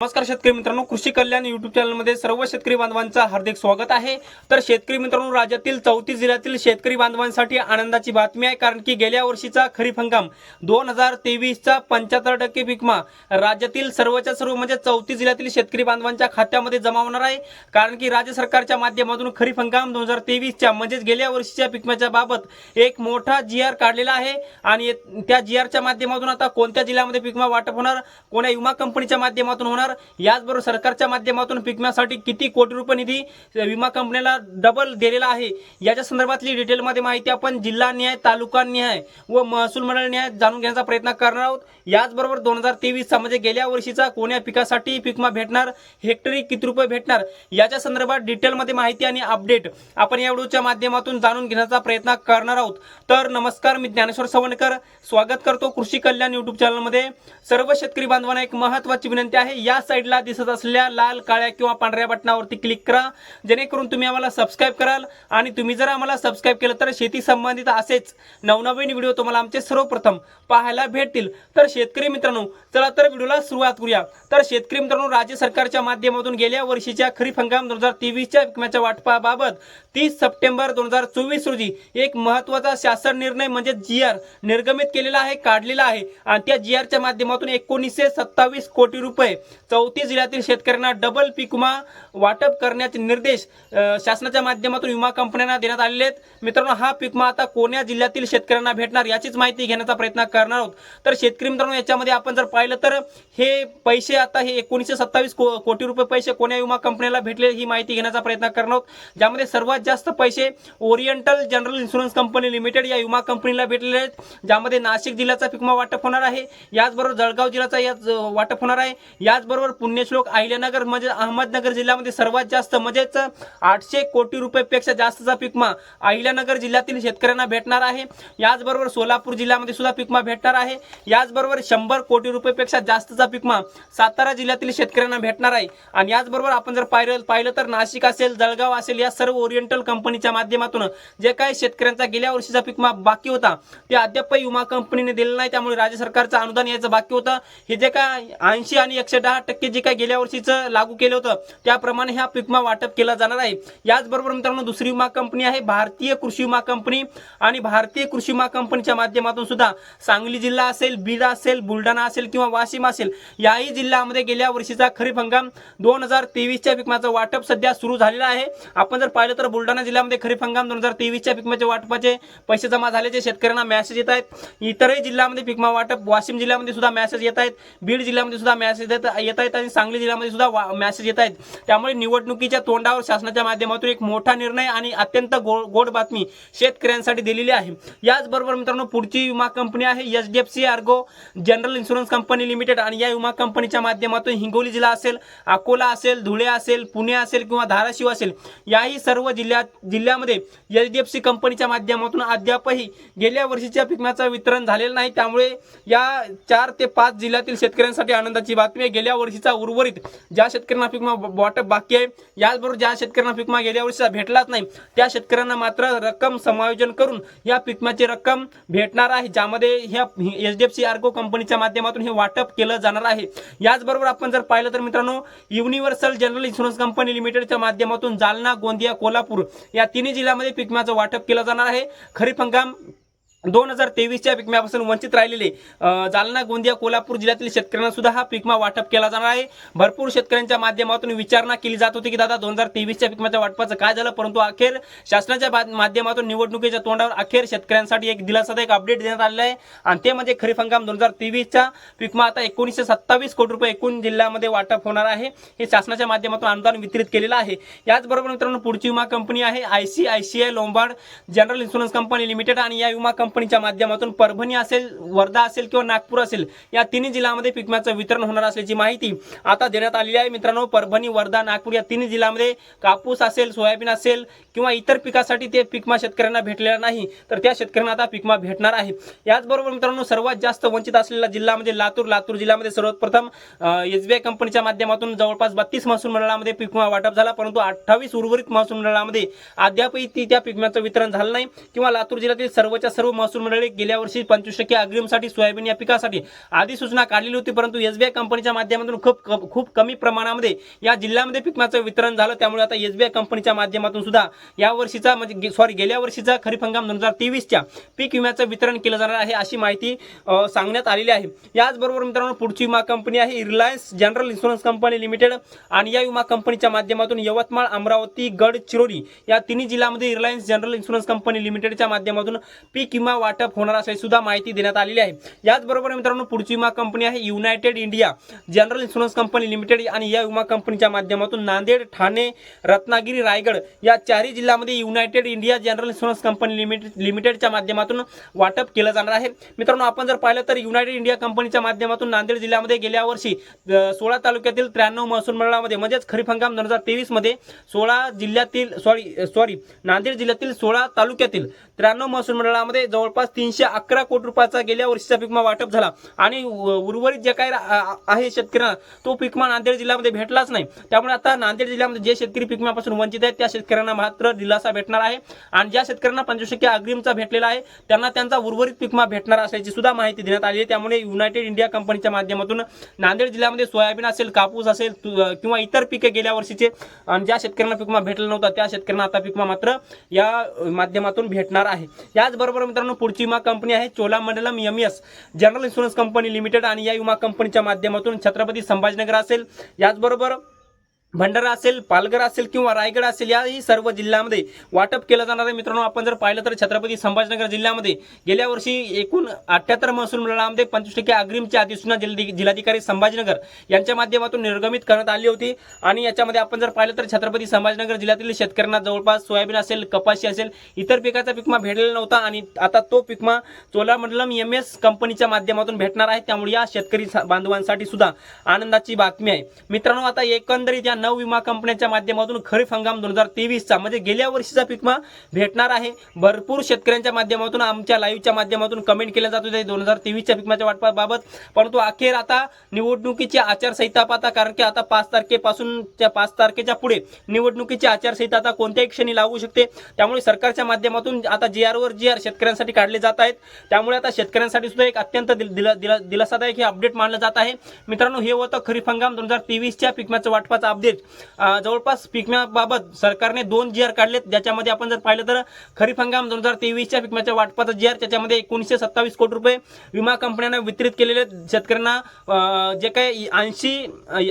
नमस्कार शेतकरी मित्रांनो कृषी कल्याण युट्यूब चॅनलमध्ये सर्व शेतकरी बांधवांचं हार्दिक स्वागत आहे. तर शेतकरी मित्रांनो राज्यातील चौतीस जिल्ह्यातील शेतकरी बांधवांसाठी आनंदाची बातमी आहे कारण की गेल्या वर्षीचा खरीप हंगाम दोन हजार तेवीसचा पंच्याहत्तर टक्के पिकमा राज्यातील सर्वच्या सर्व म्हणजे चौतीस जिल्ह्यातील शेतकरी बांधवांच्या खात्यामध्ये जमा होणार आहे. कारण की राज्य सरकारच्या माध्यमातून खरीप हंगाम दोन हजार तेवीसच्या म्हणजेच गेल्या वर्षीच्या पिकम्याच्या बाबत एक मोठा जी आर काढलेला आहे आणि त्या जी आरच्या माध्यमातून आता कोणत्या जिल्ह्यामध्ये पिकमा वाटप होणार कोण्या विमा कंपनीच्या माध्यमातून होणार याचबरोबर सरकारच्या माध्यमातून पिकम्यासाठी किती कोटी रुपये निधी विमा कंपनीला डबल दिलेला आहे. याच्या संदर्भातली डिटेलमध्ये माहिती आपण जिल्हा न्याय तालुका न्याय व महसूल मंडळ न्याय जाणून घेण्याचा प्रयत्न करणार आहोत. याचबरोबर दोन हजार तेवीसचा म्हणजे गेल्या वर्षीचा कोण्या पिकासाठी पिकमा भेटणार हेक्टरी किती रुपये भेटणार याच्या संदर्भात डिटेलमध्ये माहिती आणि अपडेट आपण या व्हिडिओच्या माध्यमातून जाणून घेण्याचा प्रयत्न करणार आहोत. तर नमस्कार मी ज्ञानेश्वर सवणकर. स्वागत करतो कृषी कल्याण युट्यूब चॅनलमध्ये सर्व शेतकरी बांधवांना एक महत्वाची विनंती आहे या साईडला दिसत असलेल्या लाल काळ्या किंवा पांढऱ्या बटनावरती क्लिक करा. जेणेकरून तुम्ही आम्हाला सबस्क्राईब कराल आणि तुम्ही जर आम्हाला सबस्क्राईब केलं तर शेती संबंधित असेच नवनवीन व्हिडिओ तुम्हाला आमचे सर्वप्रथम पाहायला भेटतील. तर शेतकरी मित्रांनो चला तर व्हिडिओला सुरुवात करूया. तर शेतकरी मित्रांनो राज्य सरकारच्या माध्यमातून गेल्या वर्षीच्या खरीप हंगाम दोन हजार तेवीसच्या विकम्याच्या वाटपाबाबत तीस सप्टेंबर दोन हजार चोवीस रोजी एक महत्त्वाचा शासन निर्णय म्हणजे जी आर निर्गमित केलेला आहे काढलेला आहे. आणि त्या जी आरच्या माध्यमातून एकोणीसशे सत्तावीस कोटी रुपये चौतीस जिल्ह्यातील शेतकऱ्यांना डबल पीक विमा वाटप करण्याचे निर्देश शासनाच्या माध्यमातून विमा कंपन्यांना देण्यात आलेले आहेत. मित्रांनो हा पीक विमा आता कोण्या जिल्ह्यातील शेतकऱ्यांना भेटणार याचीच माहिती घेण्याचा प्रयत्न करणार आहोत. तर शेतकरी मित्रांनो याच्यामध्ये आपण जर पाहिलं तर हे पैसे आता हे एकोणीसशे सत्तावीस को कोटी रुपये पैसे कोण्या विमा कंपनीला भेटले ही माहिती घेण्याचा प्रयत्न करणार आहोत. ज्यामध्ये सर्वात जास्त पैसे oriental general insurance company limited या विमा कंपनीला भेटलेले आहेत ज्यामध्ये नाशिक जिल्ह्याचा पिकमा वाटप होणार आहे याचबरोबर जळगाव जिल्ह्याचा याच वाटप होणार आहे याचबरोबर पुण्यश्लोक अहिल्यानगर म्हणजे अहमदनगर जिल्ह्यामध्ये सर्वात जास्त म्हणजेच आठशे कोटी रुपयेपेक्षा जास्तचा पिकमा अहिल्यानगर जिल्ह्यातील शेतकऱ्यांना भेटणार आहे. याचबरोबर सोलापूर जिल्ह्यामध्ये सुद्धा पिकमा भेटणार आहे. याचबरोबर शंभर कोटी रुपयेपेक्षा जास्तचा पिकमा सातारा जिल्ह्यातील शेतकऱ्यांना भेटणार आहे. आणि याचबरोबर आपण जर पाहिलं पाहिलं तर नाशिक असेल जळगाव असेल या सर्व सेंट्रल कंपनीच्या माध्यमातून जे काही शेतकऱ्यांचा गेल्या वर्षीचा पीक बाकी होता ते अद्यापही विमा कंपनीने दिलेला नाही. त्यामुळे राज्य सरकारचं अनुदान यायचं बाकी होतं. हे जे काय ऐंशी आणि एकशे दहा टक्के जे काय गेल्या वर्षीचं लागू केलं होतं त्याप्रमाणे हा पीकमा वाटप केला जाणार आहे. याचबरोबर मित्रांनो दुसरी विमा कंपनी आहे भारतीय कृषी विमा कंपनी. आणि भारतीय कृषी विमा कंपनीच्या माध्यमातून सुद्धा सांगली जिल्हा असेल बीड असेल बुलढाणा असेल किंवा वाशिम असेल याही जिल्ह्यामध्ये गेल्या वर्षीचा खरीप हंगाम दोन हजार तेवीसच्या पिकमाचं वाटप सध्या सुरू झालेलं आहे. आपण जर पाहिलं तर बुलढाणा जिल्ह्यामध्ये खरीप हंगाम दोन हजार तेवीसच्या पिकमाच्या वाटपाचे पैसे जमा झाल्याचे शेतकऱ्यांना मेसेज येत आहेत. इतरही जिल्ह्यामध्ये पिकमा वाटप वाशिम जिल्ह्यामध्ये सुद्धा मेसेज येत आहेत. बीड जिल्ह्यामध्ये सुद्धा मेसेज येत येत आहेत आणि सांगली जिल्ह्यामध्ये सुद्धा मेसेज येत आहेत. त्यामुळे निवडणुकीच्या तोंडावर शासनाच्या माध्यमातून एक मोठा निर्णय आणि अत्यंत गोड गोड बातमी शेतकऱ्यांसाठी दिलेली आहे. याचबरोबर मित्रांनो पुढची विमा कंपनी आहे H D F C Ergo general insurance company limited आणि या विमा कंपनीच्या माध्यमातून हिंगोली जिल्हा असेल अकोला असेल धुळे असेल पुणे असेल किंवा धाराशिव असेल याही सर्व जिल्ह्यात जिल्ह्यामध्ये एच डी एफ सी कंपनीच्या माध्यमातून अद्यापही गेल्या वर्षीच्या पिकण्याचं वितरण झालेलं नाही. त्यामुळे या चार ते पाच जिल्ह्यातील शेतकऱ्यांसाठी आनंदाची बातमी आहे. गेल्या वर्षीचा उर्वरित ज्या शेतकऱ्यांना पिकमा वाटप बाकी आहे याचबरोबर ज्या शेतकऱ्यांना पिकमा गेल्या वर्षीचा भेटलाच नाही त्या शेतकऱ्यांना मात्र रक्कम समायोजन करून या पिकमाची रक्कम भेटणार आहे ज्यामध्ये ह्या H D F C Ergo कंपनीच्या माध्यमातून हे वाटप केलं जाणार आहे. याचबरोबर आपण जर पाहिलं तर मित्रांनो युनिव्हर्सल जनरल इन्शुरन्स कंपनी लिमिटेडच्या माध्यमातून जालना गोंदिया कोल्हापूर या तिन्ही जिल्ह्यामध्ये पिकमाचं वाटप केलं जाणार आहे. खरीप हंगाम दोन हजार तेवीसच्या पिकम्यापासून वंचित राहिलेले जालना गोंदिया कोल्हापूर जिल्ह्यातील शेतकऱ्यांना सुद्धा हा पिकमा वाटप केला जाणार आहे. भरपूर शेतकऱ्यांच्या माध्यमातून विचारणा केली जात होती की दादा दोन हजार तेवीसच्या पिकमाच्या वाटपाचं काय झालं? परंतु अखेर शासनाच्या माध्यमातून निवडणुकीच्या तोंडावर अखेर शेतकऱ्यांसाठी एक दिलासादायक एक अपडेट देण्यात आलेलं आहे. आणि ते म्हणजे खरीप हंगाम दोन हजार तेवीसच्या पिकमा आता एकोणीसशे सत्तावीस कोटी रुपये एकूण जिल्ह्यामध्ये वाटप होणार आहे. हे शासनाच्या माध्यमातून अनुदान वितरित केलेलं आहे. याचबरोबर मित्रांनो पुढची विमा कंपनी आहे I C I C I Lombard general insurance company limited आणि या विमा कंपनीच्या माध्यमातून परभणी असेल वर्धा असेल किंवा नागपूर असेल या तिन्ही जिल्ह्यामध्ये पिकम्याचं वितरण होणार असल्याची माहिती आता देण्यात आलेली आहे. मित्रांनो परभणी वर्धा नागपूर या तिन्ही जिल्ह्यामध्ये कापूस असेल सोयाबीन असेल किंवा इतर पिकासाठी ते पिकमा शेतकऱ्यांना भेटलेला नाही तर त्या शेतकऱ्यांना आता पिकमा भेटणार आहे. याचबरोबर मित्रांनो सर्वात जास्त वंचित असलेला जिल्हा म्हणजे लातूर लातूर जिल्ह्यामध्ये सर्वप्रथम एस बी आय कंपनीच्या माध्यमातून जवळपास बत्तीस महसूल मंडळामध्ये पिकमा वाटप झाला परंतु अठ्ठावीस उर्वरित महसूल मंडळामध्ये अद्यापही ती त्या पिकम्याचं वितरण झालं नाही किंवा लातूर जिल्ह्यातील सर्वच्या सर्व महसूल मंडळी गेल्या वर्षी पंचवीस टक्के अग्रिमसाठी सोयाबीन या पिकासाठी अधिसूचना काढलेली होती परंतु एसबीआय कंपनीच्या माध्यमातून खूप खूप कमी प्रमाणामध्ये या जिल्ह्यामध्ये पिकमाचं वितरण झालं. त्यामुळे आता एसबीआय कंपनीच्या माध्यमातून सुद्धा या वर्षीचा म्हणजे सॉरी गेल्या वर्षीचा खरीप हंगाम दोन हजार तेवीसच्या पीक विम्याचं वितरण केलं जाणार आहे अशी माहिती सांगण्यात आलेली आहे. याचबरोबर मित्रांनो पुढची विमा कंपनी आहे Reliance general insurance company limited आणि या विमा कंपनीच्या माध्यमातून यवतमाळ अमरावती गडचिरोली या तिन्ही जिल्ह्यामध्ये रिलायन्स जनरल इन्शुरन्स कंपनी लिमिटेडच्या माध्यमातून पीक विमा वाटप होणार असल्याची सुद्धा माहिती देण्यात आलेली आहे. याचबरोबर मित्रांनो पुढची विमा कंपनी आहे United India general insurance company limited आणि या विमा कंपनीच्या माध्यमातून नांदेड ठाणे रत्नागिरी रायगड या चारही जिल्ह्यामध्ये United India general insurance company limited लिमिटेडच्या माध्यमातून वाटप केलं जाणार आहे. मित्रांनो आपण जर पाहिलं तर युनायटेड इंडिया कंपनीच्या माध्यमातून नांदेड जिल्ह्यामध्ये गेल्या वर्षी सोळा तालुक्यातील त्र्याण्णव महसूल मंडळामध्ये म्हणजेच खरीप हंगाम दोन हजार तेवीसमध्ये सोळा जिल्ह्यातील सॉरी सॉरी नांदेड जिल्ह्यातील सोळा तालुक्यातील त्र्याण्णव महसूल मंडळामध्ये जवळपास तीनशे अकरा कोटी रुपयाचा गेल्या वर्षीचा पिकमा वाटप झाला. आणि उ- उर्वरित जे काही आहे शेतकऱ्यांना तो पिकमा नांदेड जिल्ह्यामध्ये भेटलाच नाही. त्यामुळे आता नांदेड जिल्ह्यामध्ये जे शेतकरी पिकम्यापासून वंचित आहेत त्या शेतकऱ्यांना मात्र दिलासा भेटणार आहे. आणि ज्या शेतकऱ्यांना पंचवीस टक्के अग्रिमचा भेटलेला आहे त्यांना त्यांचा उर्वरित पिकमा भेटणार असल्याची सुद्धा माहिती देण्यात आली आहे. त्यामुळे युनायटेड इंडिया कंपनीच्या माध्यमातून नांदेड जिल्ह्यामध्ये सोयाबीन असेल कापूस असेल किंवा इतर पिके गेल्या वर्षीचे आणि ज्या शेतकऱ्यांना पिकमा भेटला नव्हता त्या शेतकऱ्यांना आता पिकमा मात्र या माध्यमातून भेटणार आहे. याचबरोबर मित्रांनो पुढची विमा कंपनी आहे Cholamandalam M S general insurance company limited आणि या विमा कंपनीच्या माध्यमातून छत्रपती संभाजीनगर असेल. याचबरोबर भंडारा असेल पालघर असेल किंवा रायगड असेल याही सर्व जिल्ह्यामध्ये वाटप केलं जाणार आहे. मित्रांनो आपण जर पाहिलं तर छत्रपती संभाजीनगर जिल्ह्यामध्ये गेल्या वर्षी एकूण अठ्याहत्तर महसूल मंडळामध्ये पंचवीस टक्के अग्रिमची अधिसूचना जिल्हा- जिल्हाधिकारी संभाजीनगर यांच्या माध्यमातून निर्गमित करण्यात आली होती. आणि याच्यामध्ये आपण जर पाहिलं तर छत्रपती संभाजीनगर जिल्ह्यातील शेतकऱ्यांना जवळपास सोयाबीन असेल कपाशी असेल इतर पिकाचा पिकमा भेटलेला नव्हता. आणि आता तो पिकमा चोलामंडलम एम एस कंपनीच्या माध्यमातून भेटणार आहे. त्यामुळे या शेतकरी बांधवांसाठी सुद्धा आनंदाची बातमी आहे. मित्रांनो आता एकंदरीत या नऊ विमा कंपन्यांच्या माध्यमातून खरीप हंगाम दोन हजार तेवीसचा म्हणजे गेल्या वर्षीचा पिकमा भेटणार आहे. भरपूर शेतकऱ्यांच्या माध्यमातून आमच्या लाईव्हच्या माध्यमातून कमेंट केल्या जात होते दोन हजार तेवीसच्या पिकमाच्या वाटपाबाबत. परंतु अखेर आता निवडणुकीची आचारसंहिता पाहता कारण की आता पाच तारखेपासून त्या पाच तारखेच्या पुढे निवडणुकीची आचारसंहिता आता कोणत्याही क्षणी लागू शकते. त्यामुळे सरकारच्या माध्यमातून आता जी आरवर जी आर शेतकऱ्यांसाठी काढले जात आहेत. त्यामुळे आता शेतकऱ्यांसाठी सुद्धा एक अत्यंत दिल- दिला- दिला- दिलासादायक हे अपडेट मानलं जात आहे. मित्रांनो हे होतं खरीप हंगाम दोन हजार तेवीसच्या पिकमाचं वाटपाचं अपडेट. अं, जवळपास पिकम्याबाबत सरकारने दोन जी आर काढलेत. ज्याच्यामध्ये आपण जर पाहिलं तर खरीप हंगाम दोन हजार तेवीसच्या पिकम्याच्या वाटपाचं जी आर त्याच्यामध्ये एकोणीसशे सत्तावीस कोटी रुपये विमा कंपन्यांना वितरित केलेले आहेत. शेतकऱ्यांना जे काही ऐंशी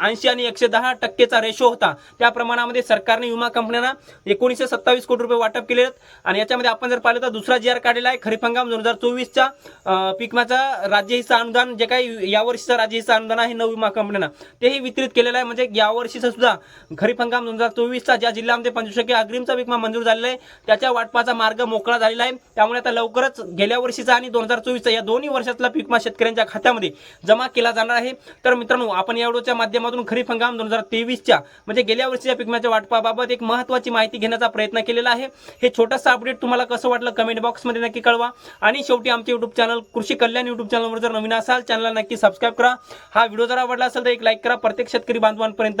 ऐंशी आणि एकशे दहा टक्केचा रेशो होता त्या प्रमाणामध्ये सरकारने विमा कंपन्यांना एकोणीसशे सत्तावीस कोटी रुपये वाटप केले आहेत. आणि याच्यामध्ये आपण जर पाहिलं तर दुसरा जी आर काढलेला आहे खरीप हंगाम दोन हजार चोवीसच्या पिकमाचा राज्य हिस्सा अनुदान जे काही यावर्षीचं राज्य हिस्सा अनुदान आहे नऊ विमा कंपन्यांना तेही वितरित केलेलं आहे. म्हणजे यावर्षीचं सुद्धा खरीप हंगाम दोन हजार चोवीसचा ज्या जिल्ह्यामध्ये पंचवीस टक्के अग्रिमचा विमा मंजूर झालेला आहे त्याच्या वाटपाचा मार्ग मोकळा झालेला आहे. त्यामुळे आता लवकरच गेल्या वर्षीचा आणि दोन हजार चोवीसचा या दोन्ही वर्षातला पिकमा शेतकऱ्यांच्या खात्यामध्ये जमा केला जाणार आहे. तर मित्रांनो आपण या व्हिडिओच्या माध्यमातून खरीप हंगाम दोन हजार तेवीसच्या म्हणजे गेल्या वर्षीच्या पिकम्याच्या वाटपाबाबत एक महत्त्वाची माहिती घेण्याचा प्रयत्न केलेला आहे. हे छोटंसं अपडेट तुम्हाला कसं वाटलं कमेंट बॉक्समध्ये नक्की कळवा. आणि शेवटी आमचे युट्यूब चॅनल कृषी कल्याण युट्यूब चॅनलवर जर नवीन असाल चॅनलला नक्की सबस्क्राईब करा. हा व्हिडिओ जर आवडला असेल तर एक लाईक करा. प्रत्येक शेतकरी बांधवांपर्यंत